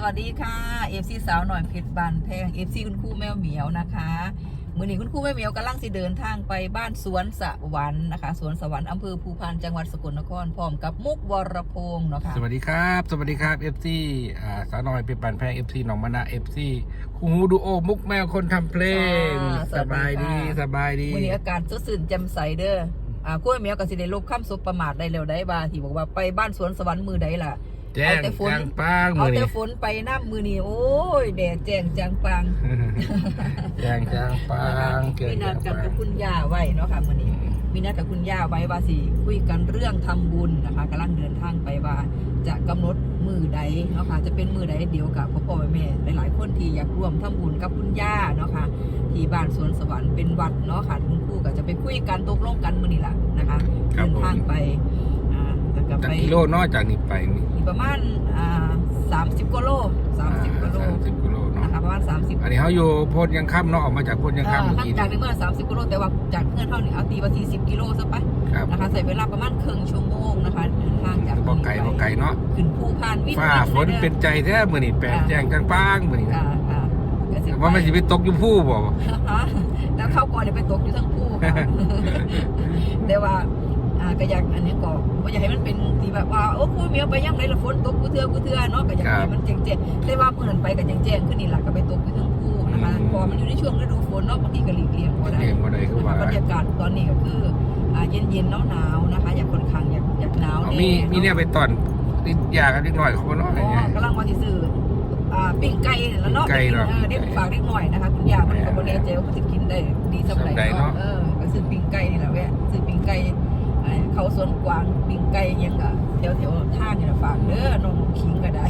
สวัสดีค่ะเอฟซีสาวหน่อยเพชรบานแพงเอฟซีคุณครูแมวเหมียวนะคะมือนี้คุณครูแมวเหมียวกำลังสิเดินทางไปบ้านสวนสวรรค์นะคะสวนสวรรค์อำเภอภูพานจังหวัดสกลนครพร้อมกับมุกวรพงศ์เนาะค่ะสวัสดีครับ สวัสดีครับ FC อ่าสาวน้อยเป็นปันแพง FC หนองมะนะ FC คูฮูดูโอมุกแมวคนทำเพลง สบายดีสบายดีมือนี้อากาศสดชื่นแจ่มใสเด้ออ่าครูแมวเหมียวกับสิได้ลบข้ามสุประมาทได้เร็วได้บาที่บอกว่าไปบ้านสวนสวรรค์มือใดล่ะ แจ้งเอาแต่ฝนจ้างป้างเอามือแต่นี่ฝนไปน้ำมือนี้โอ้ยแดดแจ้งจังปังแจ้งจ้างป้างเกิดมีนัจ้าดงกันป้ากับงคุณย่าไว้เนาะค่ะมื้อนี้มีนัดกับคุณย่าไว้ว่าสิคุยกันเรื่องทำบุญนะคะกำลังเดินทางไปว่า จะกำหนดมือใดเนาะค่ะจะเป็นมือใดเดียวกับพ่อพ่อแม่แม่หลายๆคนที่อยากร่วมทำบุญกับคุณย่าเนาะค่ะที่บ้านสวนสวรรค์เป็นวัดเนาะค่ะคุณครูก็จะไปคุยกันตกลงกันมื้อนี้ล่ะนะคะครับเดินผม ทางไปอ่า แล้วก็จากไปกิโลนอกจากนี้ไปนี่อีกประมาณอ่า30กิโล30กิโลสามสิบกิโลเนาะนะคะประมาณ30อันนี้เขาอยู่โพดยังค่ำเนาะออกมาจากโพดยังเอ่อค่ำเมื่อห่างกี้จากในเมื่อ30กิโลแต่ว่าจากเพื่อนเท่านี้เอาตีว่า40กิโลซะไปครับนะคะใส่เวลาประมาณครึ่งชั่วโมงนะคะเดินทางจากบ่ไก่บ่ไก่เนาะขึ้นภูพานวิทย์ฟ้าฝนเป็นใจแท้มือนี่แปดแจ้งจ้างป้างมือนี่อ่าค่ะก็สิว่ามันสิไปตกอยู่ผู้บ่ฮะแล้วเข้าก่อนเดี๋ยวไปตกอยู่ทั้งภูค่ะ แต่ว่า อ่าก็อยากอันนี้ก็บ่อยากให้มันเป็นที่แบบว่าโอ้คุยเมียไปย่ำไหนละฝนตกกูเทือกูเทือเนาะก็อยากให้มันแจ้งๆแต่ว่าเมื่อนั้นไปก็แจ้งๆขึ้นนี่แหละก็ไปตกอยู่ทั้งภูนะคะพอมันอยู่ในช่วงฤดูฝนเนาะบางทีก็หลีกเลี่ยงบ่ได้เรียงบ่ได้คือว่าบรรยากาศตอนนี้ก็คืออ่าเย็นเย็นหนาวหนาวๆนะคะ อยากค่อนข้างอยากอยากหนาวอ๋อแมีมีเนี่ยไปตอนนิดยากันนิดหน่อยเขาบ่เนาะอ๋อะไรเงี้อยกำลังว่าสิซื้ออ่าปิ้งไก่แล้วเนาะปิ้งไก่เนาะเออเด็กฝากเด็กหน่อยนะคะคุณยามันก็บ่แน่ใจว่ามันสิกินได้ดีสำหรับสำใดเนาะเออก็ซื้อปิ้งไก่นี่แหละแวะซื้อปิ้งไก่อ่า เขาสวนกวางปิ้งไก่ยังก็แถวแถวๆท่านี่ล่ะฝากเด้อน้องคิงก็ได้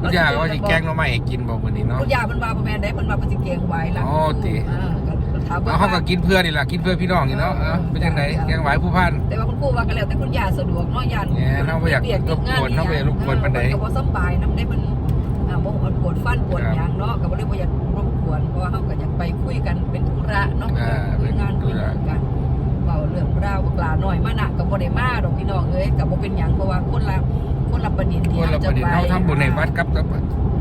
คุณยาก็ว่าสิแกงหน้องใหม่ให้กินบ่มื้อนี้เนาะคุณยามันว่าบ่แม่นได้เพิ่นว่าเพิ่นสิเกงไว้ล่ะอ๋อติอ่าก็ถามเอาเขาก็กินเพื่อนี่ล่ะกินเพื่อพี่น้องนี่เนาะเอ้าเป็นจังไดแกงหวายผู้พันแต่ว่าคุณครูว่ากันแล้วแต่คุณยาสะดวกเนาะยานเนี่ยเราบ่อยากเบีดรบกวนงเราบ่อยากรบกวนปานใดเออก็บ่สำบายนำได้มันอ่าบ่มันปวดฟันปวดครับหยังเนาะก็บ่ได้บ่อยากรบกวนเพราะว่าเฮาก็อยากไปคุยกันเป็นธุระเนาะอ่าคุยงานเป็นธุคุยระงานกัน เว้าเรื่องราวบักหลาน้อยมานะก็บ่ได้มาดอกพี่น้องเอ้ยก็บ่เป็นหยังเพราะว่าคนละคนละประเด็นที่คนละประเด็นจเฮาทำบุญในวัดกับกับ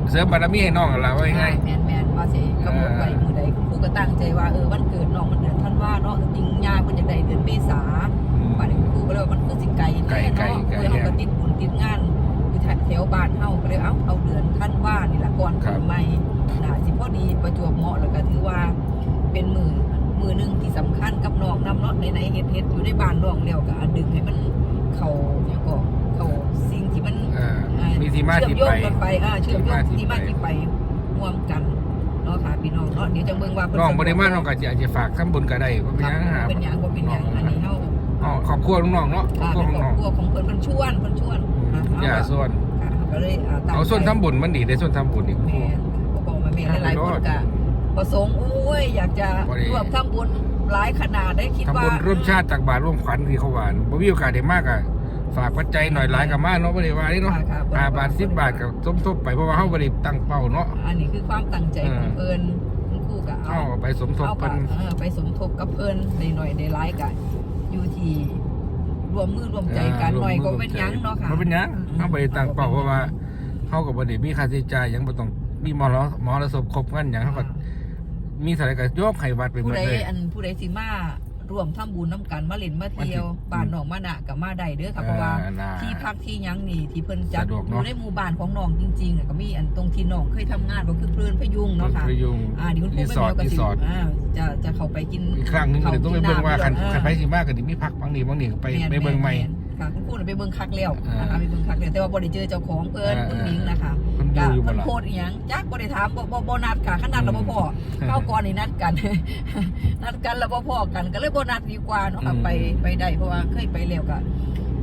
เสริมบารมีให้น้องล่ะว่าง่ายแม่นแม่นว่าสิกำหนดไว้มื้อใดคุณครูก็ตั้งใจว่าเออวันเกิดน้องมันเดือนธันวาเนาะจริงๆย่าเพิ่นอยากได้เดือนเมษาๆป่านนี้ครูก็เลยว่ามันคือสิไกลไกลแน่ไกลเนาะไกลเพื่อเขาก็ติดบุญติดงานอยู่แถวบ้านเฮาก็เลยเอาเอาเดือนท่านว่านี่ละก่อนครัปีบใหม่น่าสิพอดีประจวบเหมาะแล้วก็ถือว่าเป็นมือ มือหนึงที่สำคัญกับน้องนำเนาะในๆเฮ็ดเฮ็ดอยู่ในบ้านน้องแล้วก็อันดึงให้มันเข้าเนี่ยก็เข้าสิ่งที่มันอ่าอ่ามีที่มาเชื่อมที่โยไปงกันไปอ่าเชื่อมโยงที่ที่มามาที่ที่ไปไปร่วมกันเนาะค่ะพี่น้องเนาะเดี๋ยวจะเบิ่งว่าเพิ่น้องบ่ได้มาน้องคก็สิอาจจะฝากทำบุญก็ได้บ่เป็นรัหยังหาบเป็นหยังบ่เป็นหยังอันนี้เฮาอ๋อครอบครัวน้องๆเนาะครอบค่ะครัวเป็นของครน้ออบงครัวของเพิ่นเพิ่นชวนเพิ่นชวนค่ะอย่าส่วนค่ะก็เลยอ่าตั้งเอาส่วนทำบุญมันดีได้ส่วนทำบุญอีกแม่ก็บอกมาแม่หลายๆคนก็ ประสงค์อุ้ยอยากจะบ่ได้ร่วมทำบุญหลายขนาดได้คิดทำว่าบุญร่วมชาติตักบาตรร่วมขวัญที่เขาหวานบ่มีโอกาสได้มากอะฝากปัจจัยหน่อยหลายกับมาเนาะบ่ได้ว่านี่เนาะค่ะค่ะห้าบาท10บาทก็สมทบไปเพราะว่าเฮาบ่ได้ตั้งเป้าเนาะอันนี้คือความตั้งใจของเพิ่นคุณครูก็เอาเอาไปสมทบเอาเพิ่นเออไปสมทบกับเพิ่นได้หน่อยได้หลายกันอยู่ที่รวมมือรวมใจกันหน่อยก็เป็นหยังเนาะค่ะบ่เป็นหยังเฮาบ่ได้ตั้งเป้าเพราะว่าเฮาก็บ่ได้มีค่าใช้จ่ายหยังบ่ต้องมีหมอรหมอระศพครบเงินหยังเฮาก็ มีเท่าไหร่ก็ยกให้วัดไปหมผู้ดใดเลย อันผู้ใดสิมาร่วมทำบุญน้ำกันมาเล่นมาเที่ยวบ้านหนองมานะกับมาได้เด้อค่ะเพราะว่าอ่น่าที่พักที่หยังนี่ที่เพิ่นจัดสะดวกอเนอะ ยู่ในหมู่บ้านของน้องจริงๆน่ะก็มีอันตรงที่น้องเคยทำงานก็คือเพลินพยุงเนาะค่ะไปยุงอ่าเดี๋ยวคุณครูรีไปสอร์ทเดียวกับรีสิสอร์ทอ่าจะจะเข้าไปกินอีกครั้งหนึงเดี๋ยวต้องไปเบิ่งว่าคันเออคันไปสิมากก็สิมีพักบางนี่บางนี่ก็ไปแม่นไปเบิ่งใหม่ แนค่ะคุณครูน่ะไปเบิ่งคักแล้วอ่านนะคะไปเบิ่งคักแล้วแต่ว่าบ่ได้เจอเจ้าของเพิ่นอ่าคุณหนิงนะคะเพิ่นอ ก็ยู่อยู่บ่เพิ่นล่ะ โพสต์อีหยังจักบ่ได้ถามบ่บ่บ่นัดค่ะขนาดเราบ่พออืมเข้าก่อนนี่นัดกัน นัดกันแล้วบ่พอกันก็เลยบ่นัดดีกว่าเนาะค่ะอืม ไปไปได้เพราะว่าเคยไปแล้วก็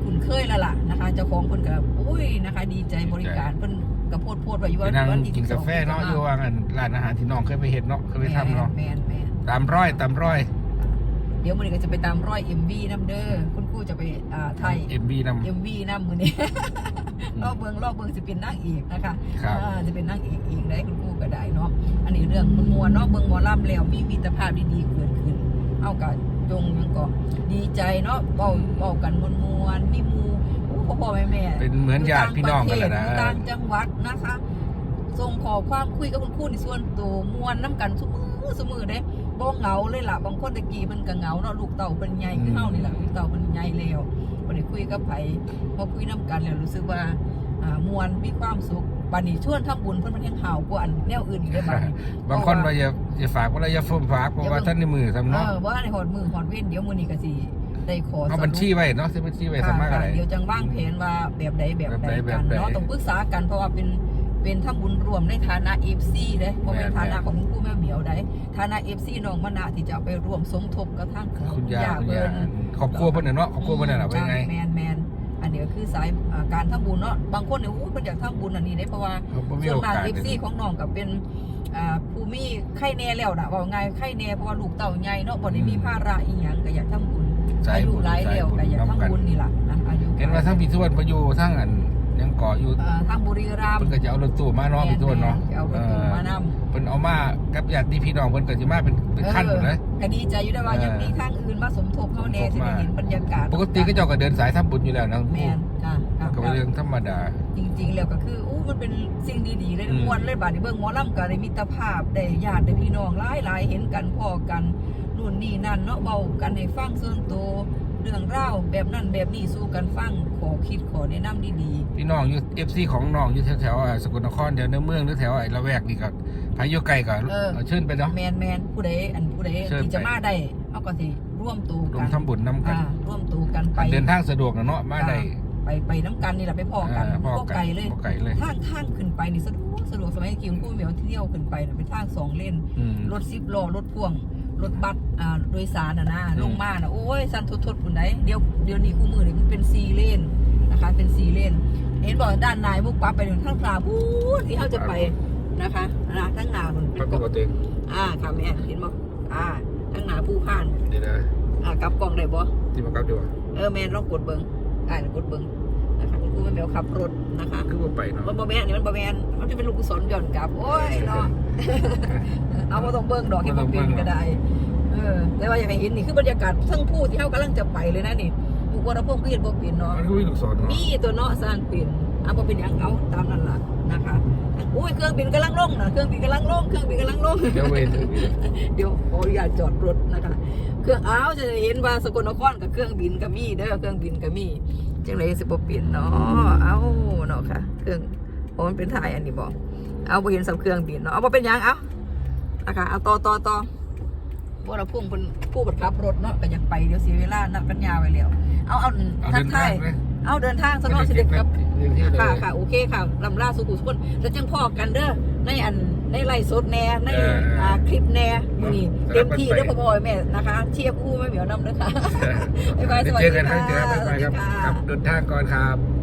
คุณเคยแล้วล่ะนะคะ เจ้าของเพิ่นก็อุ้ยนะคะ ดีใจบริการเพิ่นก็โพดโพดไว้อยู่ไปว่านั่งวันที่กินกาแฟเนาะอยู่ว่างันร้านอาหารที่น้องเคยไปเฮ็ดเนาะเคยไปทำเนาะแม่นแม่นตามร้อยตามร้อย เดี๋ยวมื้อนี้ก็จะไปตามร้อย MV นํเด้อคุณครูจะไปอ่าไทย MB นำ MV นํมื้อนี้ รอบเบิ่งรอบเบิ่งสิเป็นนางเอกนะคะครับ อ่าจะเป็นนางเอกเองได้คุณครูก็ได้เนาะอันนี้เรื่องมวลๆเนาะเบิ่งหมอลำแล้วมีมิตรภาพดีๆเกิดขึ้น เอากะจงยังก็ดีใจเนาะเว้าเว้ากันมวลๆมีหมู่โอ้พ่อพ่อแม่แม่ เป็นเหมือนญาติพี่น้องกันแหละนะอยู่ต่างจังหวัดนะคะ ส่งขอความคุยกับคุณครูในส่วนตัวมวนน้ำกันสุมือสุมือเด้ บ่เหงาเลยล่ะบางคนตะกี้มันก็เหงาเนาะลูกเต่าเป็นใหญ่คือเฮานี่ล่ะลูกเต่าเป็นใหญ่แล้วบ่ได้คุยกับไผพอคุยน้ำกันแล้วรู้สึกว่าอ่ามวนมีความสุขบัดนี้ชวนทำบุญเพิ่นมันยังห่าวกว่าอันแนวอื่นอีกได้อบัดนี้บางคนว่าอย่าอย่าฝากว่าอย่าฟุ่มฝากเพราะว่าท่านในมือทำเอเนาะอว่าในหอดมือหอดเว้นเดี๋ยวมื้อนี้ก็สิได้ขอเอาบัญชีไว้เนาะซื้อบัญชีไว้สามารถอะไรเดี๋ยวจังว่างแผนว่าแบบใดแบบใดแบบใดกันแบบใดเนาะต้องปรึกษากันเพราะว่าเป็น เป็นทำบุญรวมในฐานะ FC เด้บ่เป็นแม่นฐานะของคุณครูแม่เหมียวได้ฐานะ FC น้องมะนาวที่จะเอาไปร่วมสมทบกับทางคุณยาคุณเพิ่ยานครอบครัวเพิ่นน่ะเนาะครอบครัวเพิ่นน่ะเป็นไงแมนแมนอันเดียวคือสายอ่าการทำบุญเนาะบางคนเนี่ยอู้เพิ่นอยากทำบุญอันนี้ได้เพราะว่าเขาบ่มีส่วโอนมากกาสเอฟซีของน้องกับเป็นอ่าภูมิไข่แน่แล้วนะว่าไงายไข่แน่เพราะว่าลูกเต่าใหญ่เนาะบ่ได้มีภาระอีหยังก็อยากทำบุญสายอายุบุญหลายแล้วก็อยากสายบุญทำบุญนี่ล่ะนะอายุเห็นว่าทั้งพี่ทวนไปอยู่ทั้งอัน ยังก่ออยู่อ่าทางบุรีรัมเพิ่นย์ก็จะเอารถตู้มาเนาะพี่ทวนเนาะแม่ๆเอารถตู้มานำเพิ่นเอามากับญาติพี่น้องเพิ่นก็สิมาเป็นเป็นขั้นหมดเลย ก็ดีใจอยู่ได้ว่ายังมีทางอื่นมาสมทบเข้าแน่สมทบสิได้มาเห็นบรรยากาศปกติก็เจ้าก็เดินสายทำบุญอยู่แล้วนะแม่นค่ะครับก็เป็นเรื่องธรรมดา จริงๆ แล้วก็คืออู้มันเป็นสิ่งดีๆเลยอืมมวนเลยบาดนี้เบิ่งหมอลำก็ได้มิตรภาพได้ญาติได้พี่น้องหลายๆเห็นกันพ่อกันนู่นนี่นั่นเนาะเบากันให้ฟังส่วนตัว เรื่องราวแบบนั้นแบบนี้สู้กันฟังขอคิดขอแนะนำดีพี่น้องอยู่ FC ของน้องอยู่แถวๆอ่าสกลนครแถวในเมืองหรือแถวไอ้ละแวกนี่ก็พายุไกลก็เอาเชิญไปเนาะ ๆแมนแมนผู้ใดอันผู้ใดเชิญที่จะไปมาได้เอาก็สิร่วมตัวรวกัมนทำบุญนํกัน อ่าร่วมตัวกันไป เดินทางสะดวกนะเนาะมาได้ไปไปน้ำกันนี่แหละไปพ่อกันอ่าพ่อพวกไกลเลยพ่อไกลเลย ทางทางขึ้นไปนี่สะดวกสะดวกสมัยกิ่งผู้เหมียวเที่ยวขึ้นไปน่ะเป็นทางสองเลนอืมรถซิบล้อรถพ่วง รถบัสอ่าโดยสารน่ะนะอืมลงมาน่ะโอ้ยสันทดทดปุ่นไดเดี๋ยวเดี๋ยวนี้คู่มือนี่มันเป็นซีเลนนะคะ เป็นซีเลนเห็นบอกด้านในมุกปั๊บไปถึงข้างปลาพูดที่เขาจะไปนะคะนะทั้งหนามันเป็ปนกกบติอ่าค่ะแม่เห็นบอกอ่าทั้งหนาผู้ผ่านเดี๋ยวนะอ่ากลับกล่องได้บ่ที่มากับดีกว่าเออแม่ลองกดเบิ้งอ่ากดเบิ้ง นะคะคุณครูแม่แมวขับรถนะคะคือว่าไปเนาะมันบอแมนนี่มันบอแมนมันจะเป็นลูกกุศลหย่อนกลับ โอ้ยเนาะเอามาต้องเบิ้งดอกให้มันเป็นก็ได้เออแต่ว่าอยากให้เห็นนี่คือบรรยากาศทั้งผู้ที่เขากำลังจะไปเลยนะนี่บุกวรพงศ์ก็เห็นบ่เปลี่ยนเนาะมันก็มีลูกศรเนาะมีตัวเนาะสร้างเปลี่ยนเอาบ่เป็นหยังเอาตามนั้นล่ะนะคะอุ้ยเครื่องบินกำลังลงนะเครื่องบินกำลังลงเครื่องบินกำลังลงเดี๋ยวเวนเดี๋ยวขออนุญาตจอดรถนะคะ เครื่องอ้าวจะเห็นว่าสกลนครกับเครื่องบินก็มีเด้อเครื่องบินก็มี จังเลยสิบ่เปลี่ยนเนาะเอาเนาะค่ะเครื่องเพราะมันเป็นถ่ายอันนี้บอกเอาบ่เห็นสับเครื่องบินเนาะเอาบ่เป็นหยังเอานะคะเอาต่อต่อต่อบ่เราพุ่งเป็นผู้บังคับรถเนาะก็อยากไปเดี๋ยวเสียเวลานัดกันยาวไปแล้วเอาเอาเอาทัเดิกนทาทางยไหมเอาเดินทางสนอสิเด็กครับเรื่องที่เลยค่ะค่ะโอเคค่ะลำล่าสุขุสุขนแล้วจังพ่อกันเด้อ ในอันในไลฟ์สดแน่ในเออเอออ่อ่าคลิปแน่มือนี้เนาะเต็มที่สลัเด้บอกันไปพ่อพ่อแม่นะคะ เชียร์คู่แม่เหมียวนำเด้อค่ะบ๊ายบายสวัสเจดีอกันค่ะครับเจอกันบ๊ายบายครับสวัสดีค่ะครับเดินทางก่อนครับ